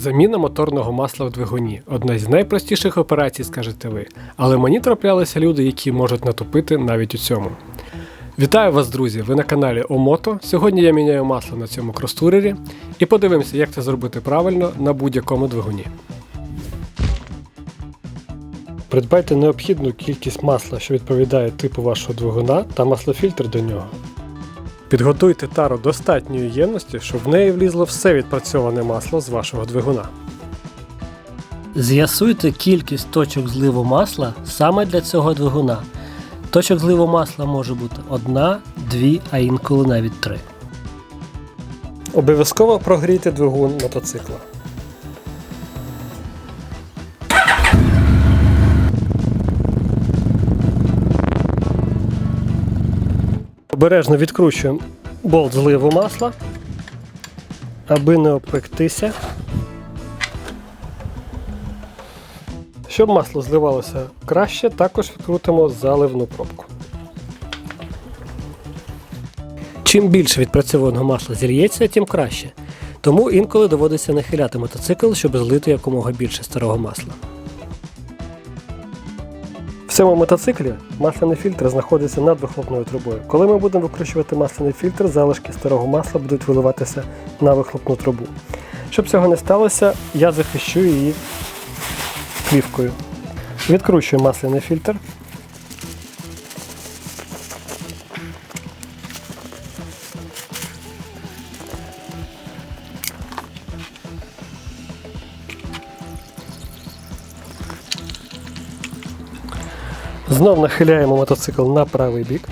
Заміна моторного масла в двигуні одна з найпростіших операцій, скажете ви. Але мені траплялися люди, які можуть натопити навіть у цьому. Вітаю вас, друзі! Ви на каналі Омото. Сьогодні я міняю масло на цьому кростурері і подивимося, як це зробити правильно на будь-якому двигуні. Придбайте необхідну кількість масла, що відповідає типу вашого двигуна, та маслофільтр до нього. Підготуйте тару достатньої ємності, щоб в неї влізло все відпрацьоване масло з вашого двигуна. З'ясуйте кількість точок зливу масла саме для цього двигуна. Точок зливу масла може бути одна, дві, а інколи навіть три. Обов'язково прогрійте двигун мотоцикла. Обережно відкручуємо болт зливу масла, аби не обпектися. Щоб масло зливалося краще, також відкрутимо заливну пробку. Чим більше відпрацьованого масла зільється, тим краще. Тому інколи доводиться нахиляти мотоцикл, щоб злити якомога більше старого масла. Цьому мотоциклі масляний фільтр знаходиться над вихлопною трубою. Коли ми будемо викручувати масляний фільтр, залишки старого масла будуть виливатися на вихлопну трубу. Щоб цього не сталося, я захищу її плівкою. Відкручую масляний фільтр. Знов нахиляємо мотоцикл на правий бік.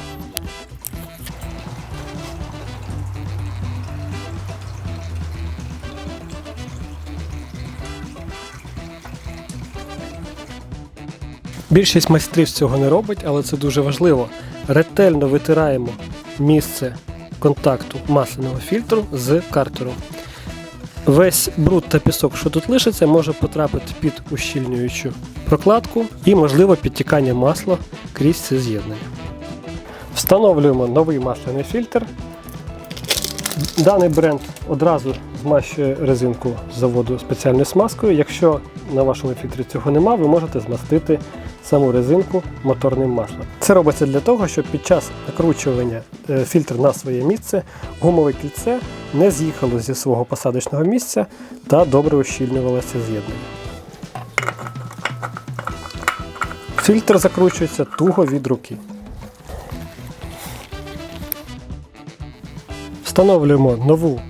Більшість майстрів цього не робить, але це дуже важливо. Ретельно витираємо місце контакту масляного фільтру з картером. Весь бруд та пісок, що тут лишиться, може потрапити під ущільнюючу прокладку і, можливо, підтікання масла крізь це з'єднання. Встановлюємо новий масляний фільтр. Даний бренд одразу змащує резинку заводу спеціальною смазкою. Якщо на вашому фільтрі цього нема, ви можете змастити саму резинку моторним маслом. Це робиться для того, щоб під час накручування е, фільтр на своє місце гумове кільце не з'їхало зі свого посадочного місця та добре ущільнювалося з'єднання. Фільтр закручується туго від руки. Встановлюємо нову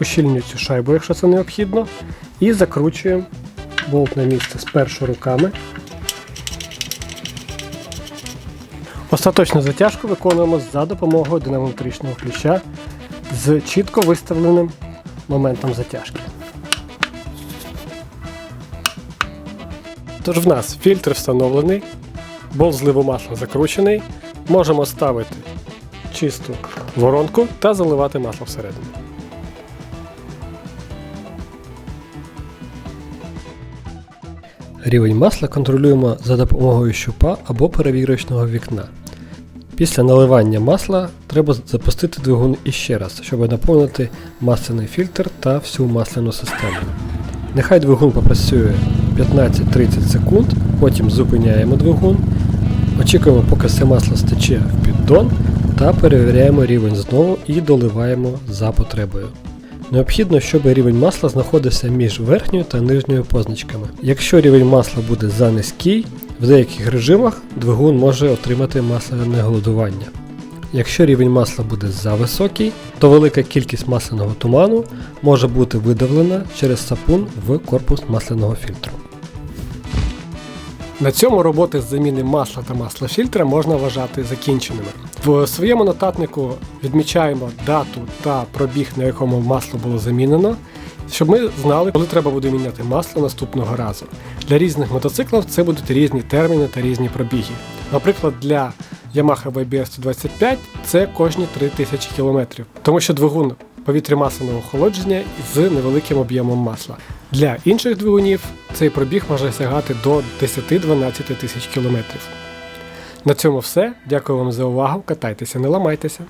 ущільнюючу шайбу, якщо це необхідно, і закручуємо болт на місце спершу руками. Остаточну затяжку виконуємо за допомогою динамометричного ключа з чітко виставленим моментом затяжки. Тож в нас фільтр встановлений, болт зливу масла закручений. Можемо ставити чисту воронку та заливати масло всередину. Рівень масла контролюємо за допомогою щупа або перевірочного вікна. Після наливання масла треба запустити двигун іще раз, щоб наповнити масляний фільтр та всю масляну систему. Нехай двигун попрацює 15-30 секунд, потім зупиняємо двигун, очікуємо, поки все масло стече в піддон та перевіряємо рівень знову і доливаємо за потребою. Необхідно, щоб рівень масла знаходився між верхньою та нижньою позначками. Якщо рівень масла буде за низький, в деяких режимах двигун може отримати масляне голодування. Якщо рівень масла буде за високий, то велика кількість масляного туману може бути видавлена через сапун в корпус масляного фільтру. На цьому роботи з заміни масла та маслофільтра можна вважати закінченими. В своєму нотатнику відмічаємо дату та пробіг, на якому масло було замінено, щоб ми знали, коли треба буде міняти масло наступного разу. Для різних мотоциклів це будуть різні терміни та різні пробіги. Наприклад, для Yamaha YBR 125 це кожні 3000 км, тому що двигун повітря-масляного охолодження з невеликим об'ємом масла. Для інших двигунів цей пробіг може сягати до 10-12 тисяч кілометрів. На цьому все. Дякую вам за увагу. Катайтеся, не ламайтеся.